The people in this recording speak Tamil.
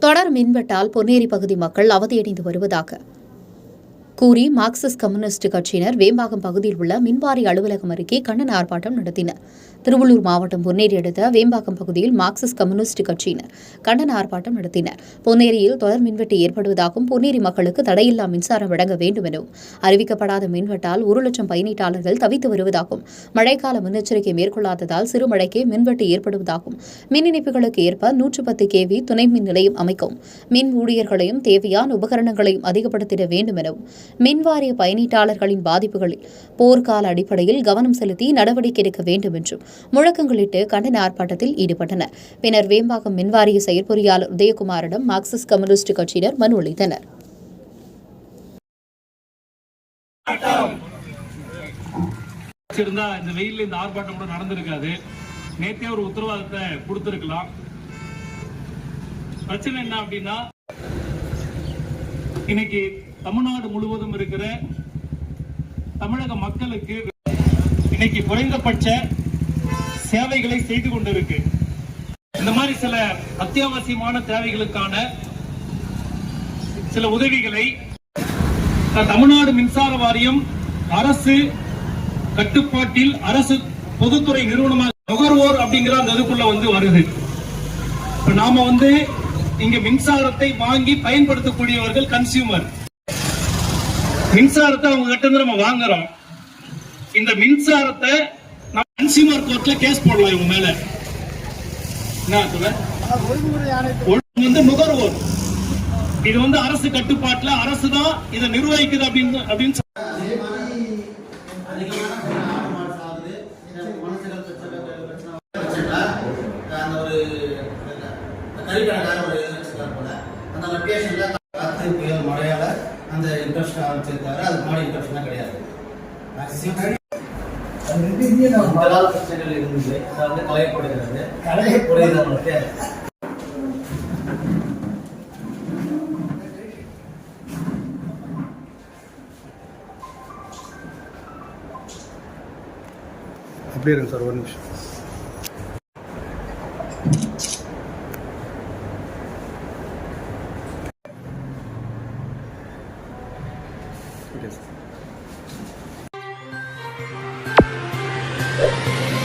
தொடர் மின்வெட்டால் பொன்னேரி பகுதி மக்கள் அவதியடைந்து வருவதாக கூறி மார்க்சிஸ்ட் கம்யூனிஸ்ட் கட்சியினர் வேம்பாக்கம் பகுதியில் உள்ள மின்வாரி அலுவலகம் அருகே கண்டன ஆர்ப்பாட்டம் நடத்தினர். திருவள்ளூர் மாவட்டம் பொன்னேரி அடுத்த வேம்பாக்கம் பகுதியில் மார்க்சிஸ்ட் கம்யூனிஸ்ட் கட்சியினர் கண்டன ஆர்ப்பாட்டம் நடத்தினர். பொன்னேரியில் தொடர் மின்வெட்டு ஏற்படுவதாகவும் பொன்னேரி மக்களுக்கு தடையில்லா மின்சாரம் வழங்க வேண்டும் எனவும் அறிவிக்கப்படாத மின்வெட்டால் ஒரு லட்சம் பயனீட்டாளர்கள் தவித்து வருவதாகவும் மழைக்கால முன்னெச்சரிக்கை மேற்கொள்ளாததால் சிறு மழைக்கே மின்வெட்டு ஏற்படுவதாகவும் மின் இணைப்புகளுக்கு ஏற்ப நூற்று பத்து கேவி துணை மின் நிலையம் அமைக்கவும் மின் ஊழியர்களையும் தேவையான உபகரணங்களையும் அதிகப்படுத்திட வேண்டும் எனவும் மின்வாரிய பயனீட்டாளர்களின் பாதிப்புகளில் போர்க்கால அடிப்படையில் கவனம் செலுத்தி நடவடிக்கை எடுக்க வேண்டும் என்றும் முழக்கங்களிட்டு கண்டன ஆர்ப்பாட்டத்தில் ஈடுபட்டனர். பின்னர் வேம்பாக்கம் மின்வாரிய செயற்பொறியாளர் உதயகுமாரிடம் மார்க்சிஸ்ட் கம்யூனிஸ்ட் கட்சியினர் மனு அளித்தனர். வச்சிருந்தா இந்த வெயில்ல இந்த ஆர்ப்பாட்டம் கூட நடந்திருக்காது. நேற்றே ஒரு உத்தரவாதத்தை கொடுத்திருக்கலாம். பிரச்சனை என்ன அப்படின்னா இன்னைக்கு தமிழ்நாடு முழுவதும் இருக்கிற தமிழக மக்களுக்கு இன்னைக்கு குறைந்தபட்ச சேவைகளை செய்து கொண்டிருக்கு. இந்த மாதிரி சில அத்தியாவசியமான தேவைகளுக்கான சில உதவிகளை தமிழ்நாடு மின்சார வாரியம் அரசு கட்டுப்பாட்டில் அரசு பொதுத்துறை நிறுவனமாக நுகர்வோர் அப்படிங்கிற அந்த இதுக்குள்ள வந்து வருது. இப்ப நாம வந்து இங்க மின்சாரத்தை வாங்கி பயன்படுத்தக்கூடியவர்கள் கன்சியூமர் மின்சாரத்தை அவங்க கிட்ட இருந்து நம்ம வாங்குறோம். இந்த மின்சாரத்தை நம்ம கன்சியூமர் கோர்ட்ல கேஸ் போடலாம் இவங்க மேல. என்ன ஒழுங்கு வந்து நுகர்வோர். இது வந்து அரசு கட்டுப்பாட்டுல அரசு தான் இதை நிர்வகிக்குது அப்படின்னு அப்படின்னு அந்த ஒரு கறிக்கடைக்கார ஒரு போல. அந்த லொக்கேஷன்ல இன்ட்ரெஸ்ட் ஆரம்பிச்சிருக்காரு அது மாதிரி இன்ட்ரெஸ்ட்லாம் கிடையாது பிரச்சனைகள் இருந்தது. அதை வந்து அப்படியே இருங்க சார் ஒரு நிமிஷம். it is. Thank you.